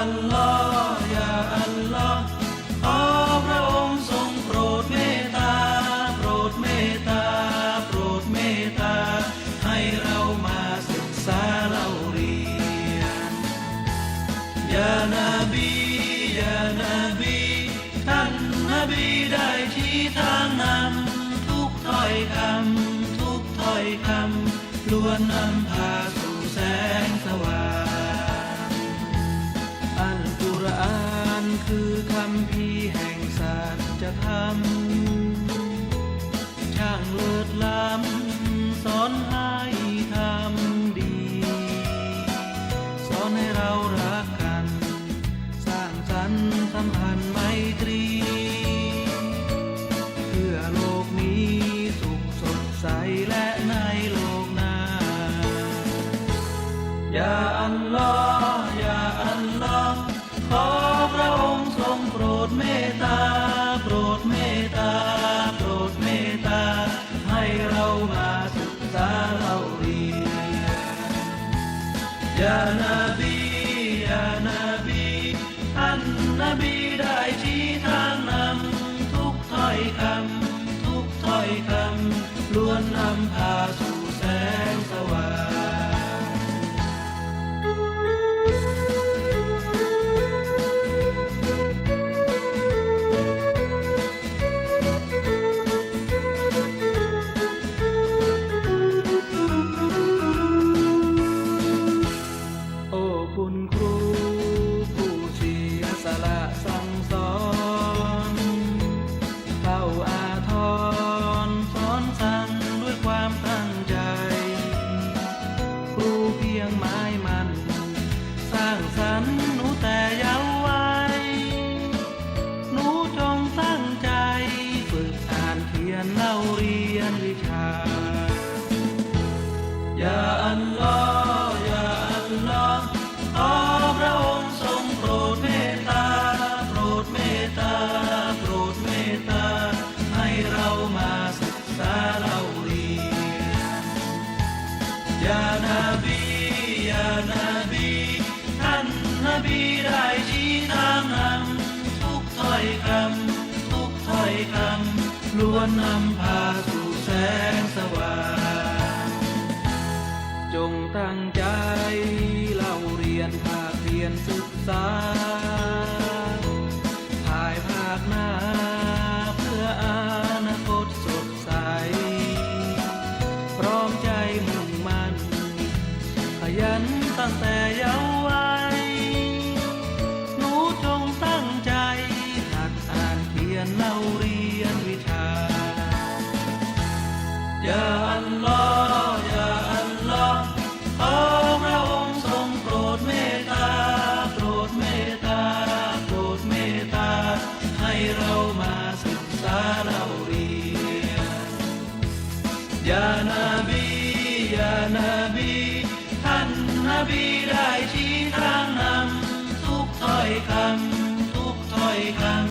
อัลลอยาอัลลอขอพระองค์ทรงโปรดเมตตา โปรดเมตตา โปรดเมตตา ให้เรามาศึกษาเราเรียนยานาบียานาบีท่านนบีได้ชี้ทางนำทุกถ้อยคำทุกถ้อยคำล้วนนำพาสู่แสงสว่าง คือคำพีแห่งสัจธรรม ช่างเลิศล้ำสอนให้ทำดี สอนให้เรารักกัน สร้างสรรค์สัมพันธ์ วนนำพาสู่แสงสว่างโอ้คุณครูผู้เสียสละสา نوري ล้วนนำพาสู่แสงสว่าง จงตั้งใจเล่าเรียนภาคเรียนศึกษา ภายภาคหน้าเพื่ออนาคตสดใส พร้อมใจมุ่งมั่น ขยันตั้งแต่เยาว์วัยหนูจงตั้งใจหัดอ่านเขียนเล่า mas tanah uria jangan